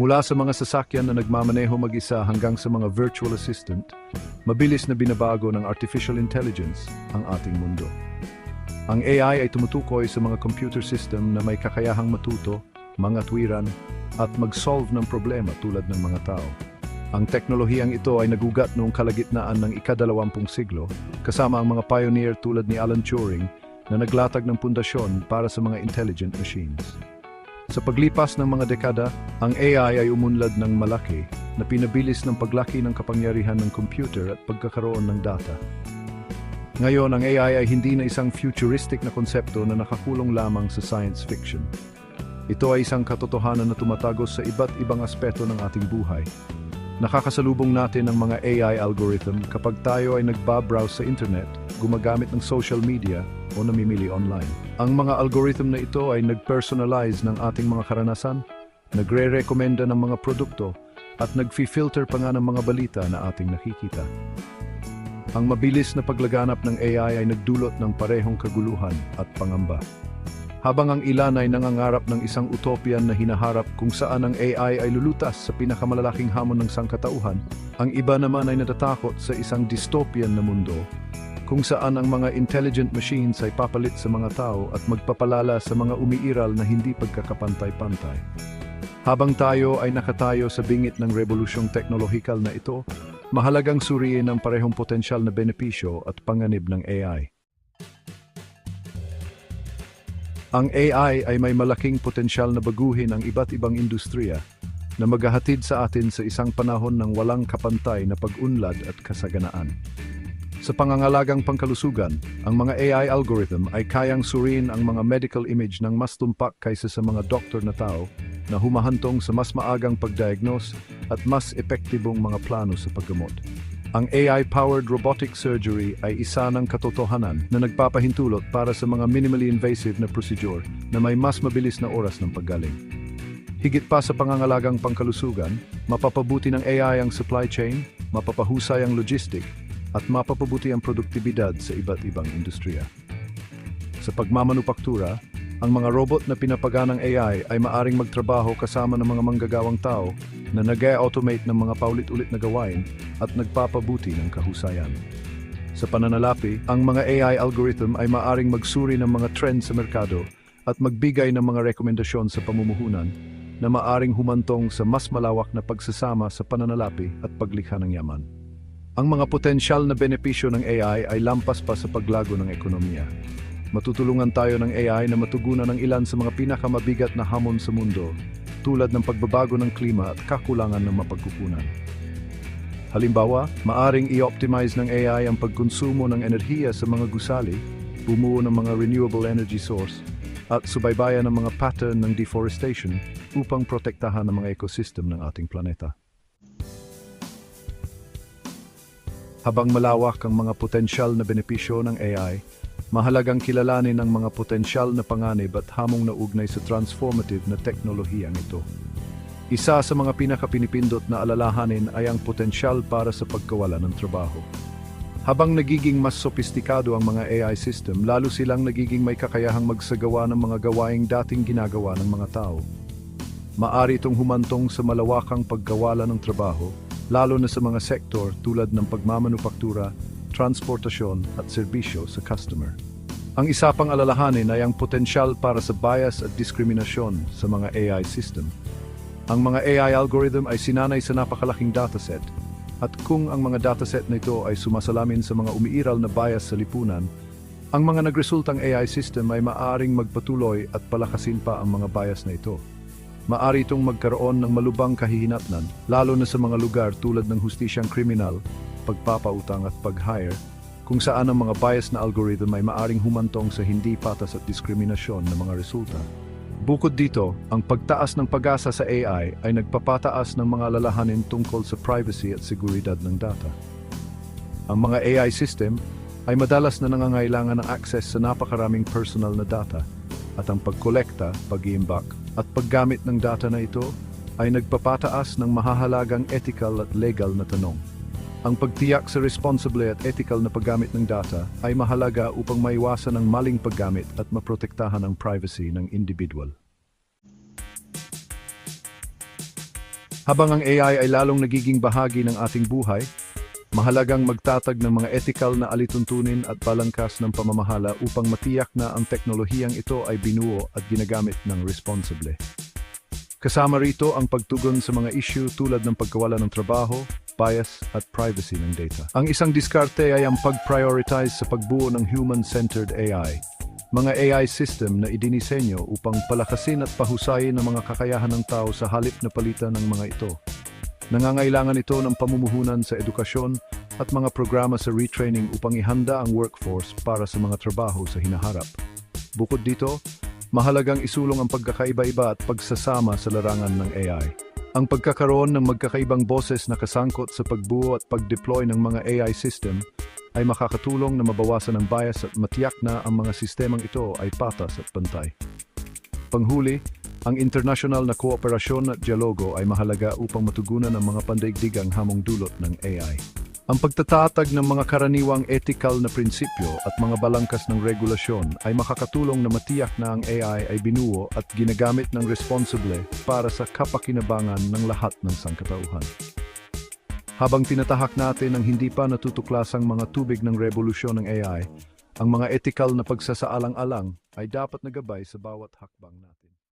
Mula sa mga sasakyan na nagmamaneho mag-isa hanggang sa mga virtual assistant, mabilis na binabago ng artificial intelligence ang ating mundo. Ang AI ay tumutukoy sa mga computer system na may kakayahang matuto, mga tuwiran, at mag-solve ng problema tulad ng mga tao. Ang teknolohiyang ito ay nagugat noong kalagitnaan ng ikadalawampung siglo, kasama ang mga pioneer tulad ni Alan Turing na naglatag ng pundasyon para sa mga intelligent machines. Sa paglipas ng mga dekada, ang AI ay umunlad ng malaki na pinabilis ng paglaki ng kapangyarihan ng computer at pagkakaroon ng data. Ngayon, ang AI ay hindi na isang futuristic na konsepto na nakakulong lamang sa science fiction. Ito ay isang katotohanan na tumatagos sa iba't ibang aspeto ng ating buhay. Nakakasalubong natin ang mga AI algorithm kapag tayo ay nagbabrowse sa internet, gumagamit ng social media, o namimili online. Ang mga algorithm na ito ay nag-personalize ng ating mga karanasan, nagre-rekomenda ng mga produkto, at nag-filter pa nga ng mga balita na ating nakikita. Ang mabilis na paglaganap ng AI ay nagdulot ng parehong kaguluhan at pangamba. Habang ang ilan ay nangangarap ng isang utopian na hinaharap kung saan ang AI ay lulutas sa pinakamalalaking hamon ng sangkatauhan, ang iba naman ay natatakot sa isang dystopian na mundo kung saan ang mga intelligent machines ay papalit sa mga tao at magpapalala sa mga umiiral na hindi pagkakapantay-pantay. Habang tayo ay nakatayo sa bingit ng revolusyong teknolohikal na ito, mahalagang suriin ang parehong potensyal na benepisyo at panganib ng AI. Ang AI ay may malaking potensyal na baguhin ang iba't ibang industriya na maghahatid sa atin sa isang panahon ng walang kapantay na pag-unlad at kasaganaan. Sa pangangalagang pangkalusugan, ang mga AI algorithm ay kayang suriin ang mga medical image ng mas tumpak kaysa sa mga doktor na tao na humahantong sa mas maagang pagdiagnose at mas epektibong mga plano sa paggamot. Ang AI-powered robotic surgery ay isa ng katotohanan na nagpapahintulot para sa mga minimally invasive na procedure na may mas mabilis na oras ng paggaling. Higit pa sa pangangalagang pangkalusugan, mapapabuti ng AI ang supply chain, mapapahusay ang logistic, at mapapabuti ang produktibidad sa iba't ibang industriya. Sa pagmamanupaktura, ang mga robot na pinapaganang AI ay maaring magtrabaho kasama ng mga manggagawang tao na nag-automate ng mga paulit-ulit na gawain at nagpapabuti ng kahusayan. Sa pananalapi, ang mga AI algorithm ay maaring magsuri ng mga trend sa merkado at magbigay ng mga rekomendasyon sa pamumuhunan na maaring humantong sa mas malawak na pagsasama sa pananalapi at paglikha ng yaman. Ang mga potensyal na benepisyo ng AI ay lampas pa sa paglago ng ekonomiya. Matutulungan tayo ng AI na matugunan ang ilan sa mga pinakamabigat na hamon sa mundo, tulad ng pagbabago ng klima at kakulangan ng mapagkukunan. Halimbawa, maaring i-optimize ng AI ang pagkonsumo ng enerhiya sa mga gusali, bumuo ng mga renewable energy source, at subaybayan ng mga pattern ng deforestation upang protektahan ang mga ecosystem ng ating planeta. Habang malawak ang mga potensyal na benepisyo ng AI, mahalagang kilalanin ang mga potensyal na panganib at hamong na ugnay sa transformative na teknolohiyang ito. Isa sa mga pinakapinipindot na alalahanin ay ang potensyal para sa pagkawala ng trabaho. Habang nagiging mas sopistikado ang mga AI system, lalo silang nagiging may kakayahang magsagawa ng mga gawaing dating ginagawa ng mga tao. Maari itong humantong sa malawakang pagkawala ng trabaho lalo na sa mga sektor tulad ng pagmamanupaktura, transportasyon at serbisyo sa customer. Ang isa pang alalahanin ay ang potensyal para sa bias at diskriminasyon sa mga AI system. Ang mga AI algorithm ay sinanay sa napakalaking dataset at kung ang mga dataset na ito ay sumasalamin sa mga umiiral na bias sa lipunan, ang mga nagresultang AI system ay maaaring magpatuloy at palakasin pa ang mga bias na ito maari itong magkaroon ng malubang kahihinatnan, lalo na sa mga lugar tulad ng hustisyang kriminal, pagpapautang at pag-hire, kung saan ang mga bias na algorithm ay maaring humantong sa hindi patas at diskriminasyon ng mga resulta. Bukod dito, ang pagtaas ng pag-asa sa AI ay nagpapataas ng mga lalahanin tungkol sa privacy at seguridad ng data. Ang mga AI system ay madalas na nangangailangan ng access sa napakaraming personal na data at ang pagkolekta, pag-iimbak at paggamit ng data na ito ay nagpapataas ng mahahalagang ethical at legal na tanong. Ang pagtiyak sa responsible at ethical na paggamit ng data ay mahalaga upang maiwasan ang maling paggamit at maprotektahan ang privacy ng individual. Habang ang AI ay lalong nagiging bahagi ng ating buhay, mahalagang magtatag ng mga ethical na alituntunin at balangkas ng pamamahala upang matiyak na ang teknolohiyang ito ay binuo at ginagamit ng responsible. Kasama rito ang pagtugon sa mga issue tulad ng pagkawala ng trabaho, bias at privacy ng data. Ang isang diskarte ay ang pag-prioritize sa pagbuo ng human-centered AI. Mga AI system na idinisenyo upang palakasin at pahusayin ang mga kakayahan ng tao sa halip na palitan ng mga ito. Nangangailangan ito ng pamumuhunan sa edukasyon at mga programa sa retraining upang ihanda ang workforce para sa mga trabaho sa hinaharap. Bukod dito, mahalagang isulong ang pagkakaiba-iba at pagsasama sa larangan ng AI. Ang pagkakaroon ng magkakaibang boses na kasangkot sa pagbuo at pag-deploy ng mga AI system ay makakatulong na mabawasan ang bias at matiyak na ang mga sistemang ito ay patas at pantay. Panghuli, ang international na kooperasyon at dialogo ay mahalaga upang matugunan ang mga pandaigdigang hamong dulot ng AI. Ang pagtatatag ng mga karaniwang ethical na prinsipyo at mga balangkas ng regulasyon ay makakatulong na matiyak na ang AI ay binuo at ginagamit ng responsible para sa kapakinabangan ng lahat ng sangkatauhan. Habang tinatahak natin ang hindi pa natutuklasang mga tubig ng revolusyon ng AI, ang mga ethical na pagsasaalang-alang ay dapat nagabay sa bawat hakbang natin.